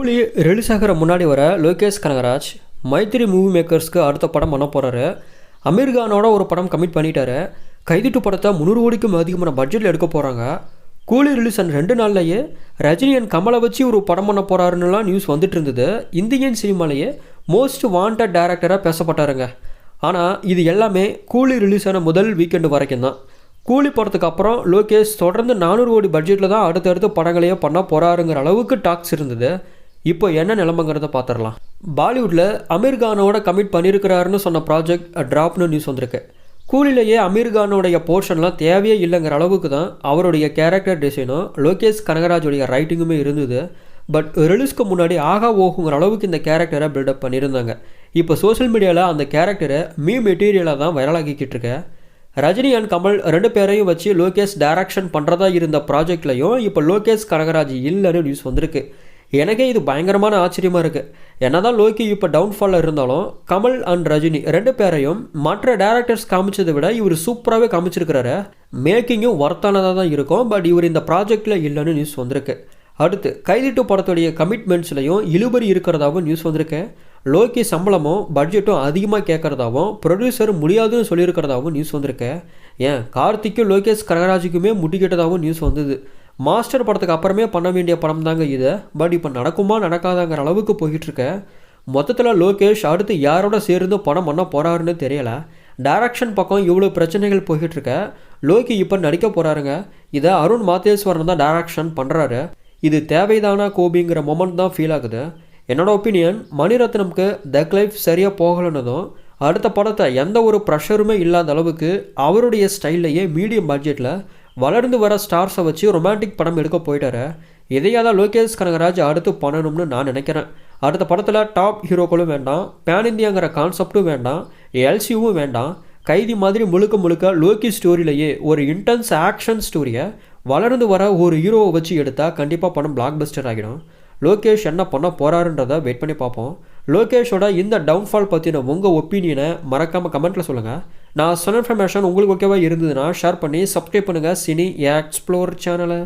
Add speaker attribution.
Speaker 1: கூலி ரிலீஸ் ஆகிற முன்னாடி வர லோகேஷ் கனகராஜ் மைத்திரி மூவி மேக்கர்ஸ்க்கு அடுத்த படம் பண்ண போகிறாரு அமீர் கானோட ஒரு படம் கமிட் பண்ணிட்டாரு. கைதிட்டு படத்தை முந்நூறு கோடிக்கும் அதிகமான பட்ஜெட்டில் எடுக்க போகிறாங்க கூலி ரிலீஸ் ஆன ரெண்டு நாள்லையே ரஜினி அண்ட் கமலை வச்சு ஒரு படம் பண்ண போகிறாருன்னுலாம் நியூஸ் வந்துட்டு இருந்தது. இந்தியன் சினிமாலேயே மோஸ்ட் வாண்டட் டேரக்டராக பேசப்பட்டாருங்க. ஆனால் இது எல்லாமே கூலி ரிலீஸ் ஆன முதல் வீக்கெண்டு வரைக்கும் தான். கூலி படத்துக்கு அப்புறம் லோகேஷ் தொடர்ந்து நானூறு கோடி பட்ஜெட்டில் தான் அடுத்தடுத்து படங்களையே பண்ண போகிறாருங்கிற அளவுக்கு டாக்ஸ் இருந்தது. இப்போ என்ன நிலமங்கிறத பார்த்துடலாம். பாலிவுட்டில் அமீர்கானோட கமிட் பண்ணியிருக்கிறாருன்னு சொன்ன ப்ராஜெக்ட் ட்ராப்னு நியூஸ் வந்திருக்கு. கூலிலேயே அமீர்கானோடைய போர்ஷன்லாம் தேவையே இல்லைங்கிற அளவுக்கு தான் அவருடைய கேரக்டர் டிசைனும் லோகேஷ் கனகராஜுடைய ரைட்டிங்குமே இருந்தது. பட் ரிலீஸ்க்கு முன்னாடி ஆகா ஓகுங்கிற அளவுக்கு இந்த கேரக்டரை பில்டப் பண்ணியிருந்தாங்க. இப்போ சோஷியல் மீடியாவில் அந்த கேரக்டரை மீ மெட்டீரியலாக தான் வைரலாகிக்கிட்டு இருக்க. ரஜினி அண்ட் கமல் ரெண்டு பேரையும் வச்சு லோகேஷ் டைரக்ஷன் பண்ணுறதா இருந்த ப்ராஜெக்ட்லையும் இப்போ லோகேஷ் கனகராஜ் இல்லைன்னு நியூஸ் வந்திருக்கு. எனக்கே இது பயங்கரமான ஆச்சரியமாக இருக்குது என்னதான் லோகி இப்போ டவுன்ஃபாலில் இருந்தாலும் கமல் அண்ட் ரஜினி ரெண்டு பேரையும் மற்ற டேரக்டர்ஸ் காமிச்சதை விட இவர் சூப்பராகவே காமிச்சிருக்கிறாரு. மேக்கிங்கும் ஒர்த்தானதாக தான் இருக்கும் பட் இவர் இந்த ப்ராஜெக்டில் இல்லைன்னு நியூஸ் வந்திருக்கு. அடுத்து கைதிட்டு படத்துடைய கமிட்மெண்ட்ஸ்லையும் இழுபறி இருக்கிறதாகவும் நியூஸ் வந்திருக்கு. லோக்கி சம்பளமும் பட்ஜெட்டும் அதிகமாக கேட்குறதாகவும் ப்ரொடியூசர் முடியாதுன்னு சொல்லியிருக்கிறதாகவும் நியூஸ் வந்திருக்கு. ஏன் கார்த்திக்கும் லோகேஷ் கனகராஜுக்குமே முட்டிக்கிட்டதாகவும் நியூஸ் வந்தது. மாஸ்டர் படத்துக்கு அப்புறமே பண்ண வேண்டிய படம் தாங்க இது. பட் இப்போ நடக்குமா நடக்காதாங்கிற அளவுக்கு போயிட்டுருக்க. மொத்தத்தில் லோகேஷ் அடுத்து யாரோட சேர்ந்து படம் பண்ண போகிறாருன்னு தெரியலை. டைரக்ஷன் பக்கம் இவ்வளோ பிரச்சனைகள் போய்கிட்டுருக்க லோகி இப்போ நடிக்க போகிறாருங்க இதை அருண் மாத்தேஸ்வரன் தான் டைரக்ஷன் பண்ணுறாரு இது தேவைதானா கோபிங்கிற மொமெண்ட் தான் ஃபீல் ஆகுது. என்னோடய ஒப்பீனியன் மணிரத்னம்க்கு தக் லைஃப் சரியாக போகலன்னதும் அடுத்த படத்தை எந்த ஒரு ப்ரெஷருமே இல்லாத அளவுக்கு அவருடைய ஸ்டைல்லையே மீடியம் பட்ஜெட்டில் வளர்ந்து வர ஸ்டார்ஸை வச்சு ரொமான்டிக் படம் எடுக்க போயிட்டாரு. இதையாக தான் லோகேஷ் கனகராஜ் அடுத்து பண்ணணும்னு நான் நினைக்கிறேன். அடுத்த படத்தில் டாப் ஹீரோக்களும் வேண்டாம். பேன் இந்தியாங்கிற கான்செப்டும் வேண்டாம். எல்சியும் வேண்டாம். கைதி மாதிரி முழுக்க முழுக்க லோக்கி ஸ்டோரியிலேயே ஒரு இன்டென்ஸ் ஆக்ஷன் ஸ்டோரியை வளர்ந்து வர ஒரு ஹீரோவை வச்சு எடுத்தால் கண்டிப்பாக படம் பிளாக் பஸ்டர் ஆகிடும். லோகேஷ் என்ன பண்ண போகிறாருன்றதை வெயிட் பண்ணி பார்ப்போம். லோகேஷோட இந்த டவுன்ஃபால் பற்றின உங்கள் ஒப்பீனியனை மறக்காமல் கமெண்ட்டில் சொல்லுங்கள் நான் சொன்ன இன்ஃபர்மேஷன் உங்களுக்கு ஓகேவாக இருந்ததுன்னா ஷேர் பண்ணி சப்ஸ்கிரைப் பண்ணுங்கள் சினி எக்ஸ்ப்ளோர் சேனலை